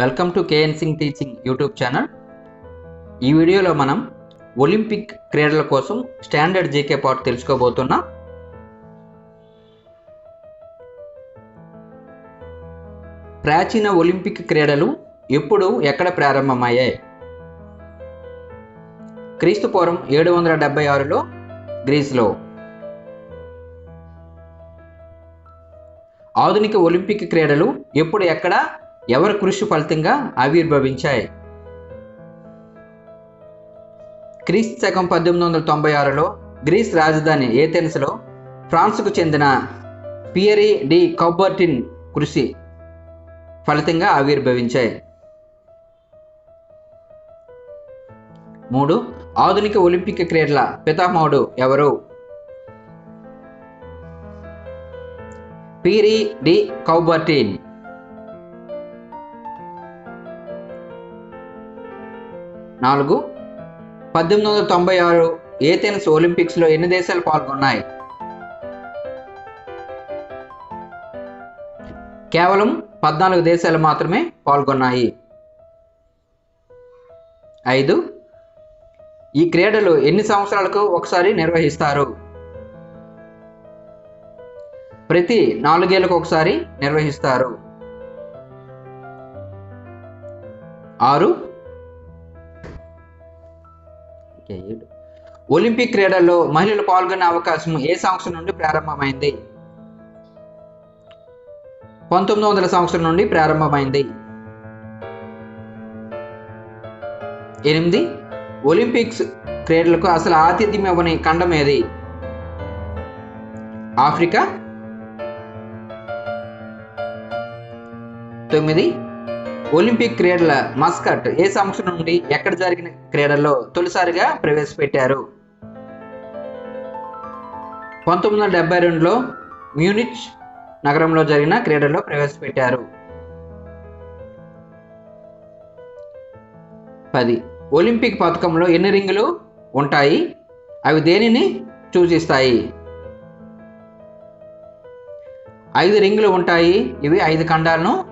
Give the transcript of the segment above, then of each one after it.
Welcome to KN Singh teaching YouTube channel. ఈ వీడియోలో మనం ఒలింపిక్ క్రీడల కోసం స్టాండర్డ్ జీకే పార్ట్ తెలుసుకోబోతున్నాం. ప్రాచీన ఒలింపిక్ క్రీడలు ఎప్పుడు ఎక్కడ ప్రారంభమయ్యాయి? క్రీస్తుపూర్వం ఏడు వందల డెబ్బై ఆరులో గ్రీస్లో. ఆధునిక ఒలింపిక్ క్రీడలు ఎప్పుడు ఎక్కడ ఎవరి కృషి ఫలితంగా ఆవిర్భవించాయి? క్రీస్తు శకం పద్దెనిమిది వందల తొంభై ఆరులో గ్రీస్ రాజధాని ఏథెన్స్లో ఫ్రాన్స్కు చెందిన పియరీ డి కౌబర్టిన్ కృషి ఫలితంగా ఆవిర్భవించాయి. మూడు ఆధునిక ఒలింపిక్ క్రీడల పితామహుడు ఎవరు? Pierre de Coubertin. నాలుగు. పద్దెనిమిది వందల తొంభై ఆరు ఏథెన్స్ ఒలింపిక్స్లో ఎన్ని దేశాలు పాల్గొన్నాయి? కేవలం పద్నాలుగు దేశాలు మాత్రమే పాల్గొన్నాయి. ఐదు. ఈ క్రీడలు ఎన్ని సంవత్సరాలకు ఒకసారి నిర్వహిస్తారు? ప్రతి నాలుగేళ్ళకు ఒకసారి నిర్వహిస్తారు. ఆరు. ఏడు. ఒలింపిక్ క్రీడల్లో మహిళలు పాల్గొనే అవకాశం ఏ సంవత్సరం నుండి ప్రారంభమైంది? పంతొమ్మిది వందల సంవత్సరం నుండి ప్రారంభమైంది. ఎనిమిది. ఒలింపిక్స్ క్రీడలకు అసలు ఆతిథ్యం ఇవ్వని ఖండం ఏది? ఆఫ్రికా. తొమ్మిది. ఒలింపిక్ క్రీడల మస్కట్ ఏ సంవత్సరం నుండి ఎక్కడ జరిగిన క్రీడల్లో తొలిసారిగా ప్రవేశపెట్టారు? పంతొమ్మిది వందల డెబ్బై రెండులో మ్యూనిచ్ నగరంలో జరిగిన క్రీడల్లో ప్రవేశపెట్టారు. పది. ఒలింపిక్ పథకంలో ఎన్ని రింగులు ఉంటాయి? అవి దేనిని సూచిస్తాయి? ఐదు రింగులు ఉంటాయి. ఇవి ఐదు ఖండాలను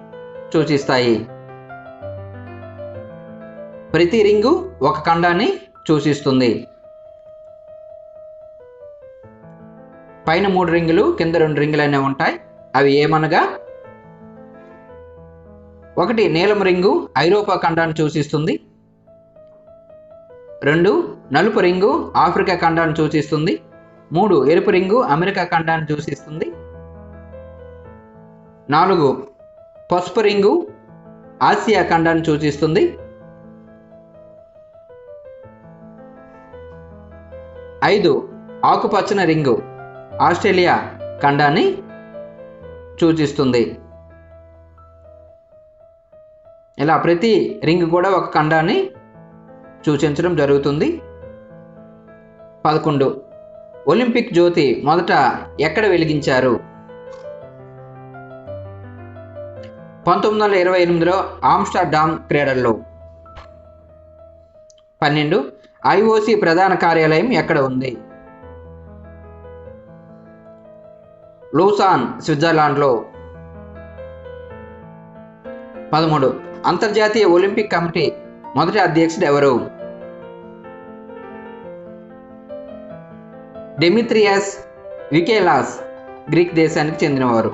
సూచిస్తాయి. ప్రతి రింగు ఒక ఖండాన్ని సూచిస్తుంది పైన మూడు రింగులు కింద రెండు రింగులు అనేవి ఉంటాయి. అవి ఏమనగా? ఒకటి నీలం రింగు ఐరోపా ఖండాన్ని సూచిస్తుంది రెండు నలుపు రింగు ఆఫ్రికా ఖండాన్ని సూచిస్తుంది మూడు ఎరుపు రింగు అమెరికా ఖండాన్ని సూచిస్తుంది నాలుగు పసుపు రింగు ఆసియా ఖండాన్ని సూచిస్తుంది ఐదు ఆకుపచ్చని రింగు ఆస్ట్రేలియా ఖండాన్ని సూచిస్తుంది. ఇలా ప్రతి రింగ్ కూడా ఒక ఖండాన్ని సూచించడం జరుగుతుంది. పదకొండు ఒలింపిక్ జ్యోతి మొదట ఎక్కడ వెలిగించారు? పంతొమ్మిది వందల ఇరవై ఎనిమిదిలో ఆమ్స్టర్డామ్ క్రీడల్లో. పన్నెండు ఐఓసి ప్రధాన కార్యాలయం ఎక్కడ ఉంది? లూసాన్ స్విట్జర్లాండ్లో. పదమూడు. అంతర్జాతీయ ఒలింపిక్ కమిటీ మొదటి అధ్యక్షుడు ఎవరు? డెమిత్రియాస్ వికేలాస్ గ్రీక్ దేశానికి చెందినవారు.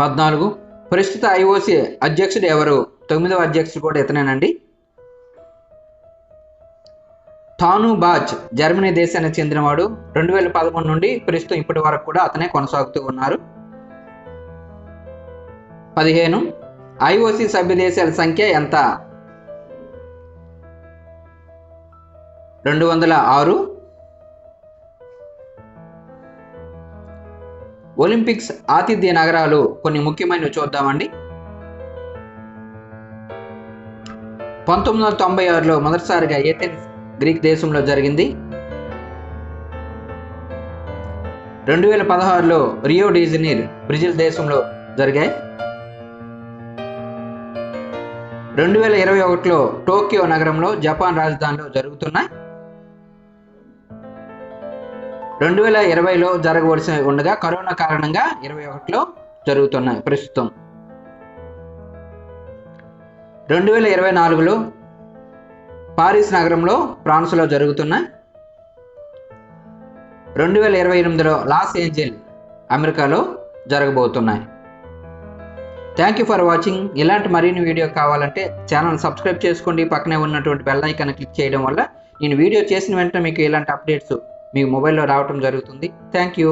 పద్నాలుగు. ప్రస్తుత ఐఓసి అధ్యక్షుడు ఎవరు? తొమ్మిదవ అధ్యక్షుడు కూడా ఇతనేనండి. థాను బాచ్ జర్మనీ దేశానికి చెందినవాడు. రెండు వేల పదకొండు నుండి ప్రస్తుతం ఇప్పటి వరకు కూడా అతనే కొనసాగుతూ ఉన్నారు. పదిహేను ఐఓసి సభ్య దేశాల సంఖ్య ఎంత? రెండు వందల ఆరు. ఒలింపిక్స్ ఆతిథ్య నగరాలు కొన్ని ముఖ్యమైనవి చూద్దామండి. పంతొమ్మిది వందల తొంభై ఆరులో మొదటిసారిగా ఏథెన్స్ గ్రీక్ దేశంలో జరిగింది. రెండు వేల పదహారులో రియో డిజనీర్ బ్రెజిల్ దేశంలో జరిగాయి. రెండు వేల ఇరవై ఒకటిలో టోక్యో నగరంలో జపాన్ రాజధానిలో జరుగుతున్నాయి. రెండు వేల ఇరవైలో జరగవలసి ఉండగా కరోనా కారణంగా ఇరవై ఒకటిలో జరుగుతున్నాయి ప్రస్తుతం. రెండు వేల ఇరవై నాలుగులో పారిస్ నగరంలో ఫ్రాన్స్లో జరుగుతున్న రెండు వేల ఇరవై ఎనిమిదిలో లాస్ ఏంజల్ అమెరికాలో జరగబోతున్నాయి. థ్యాంక్ యూ ఫర్ వాచింగ్ ఇలాంటి మరిన్ని వీడియో కావాలంటే ఛానల్ సబ్స్క్రైబ్ చేసుకోండి. పక్కనే ఉన్నటువంటి బెల్ ఐకాన్ క్లిక్ చేయడం వల్ల నేను వీడియో చేసిన వెంటనే మీకు ఇలాంటి అప్డేట్స్ మీ మొబైల్లో రావటం జరుగుతుంది. Thank you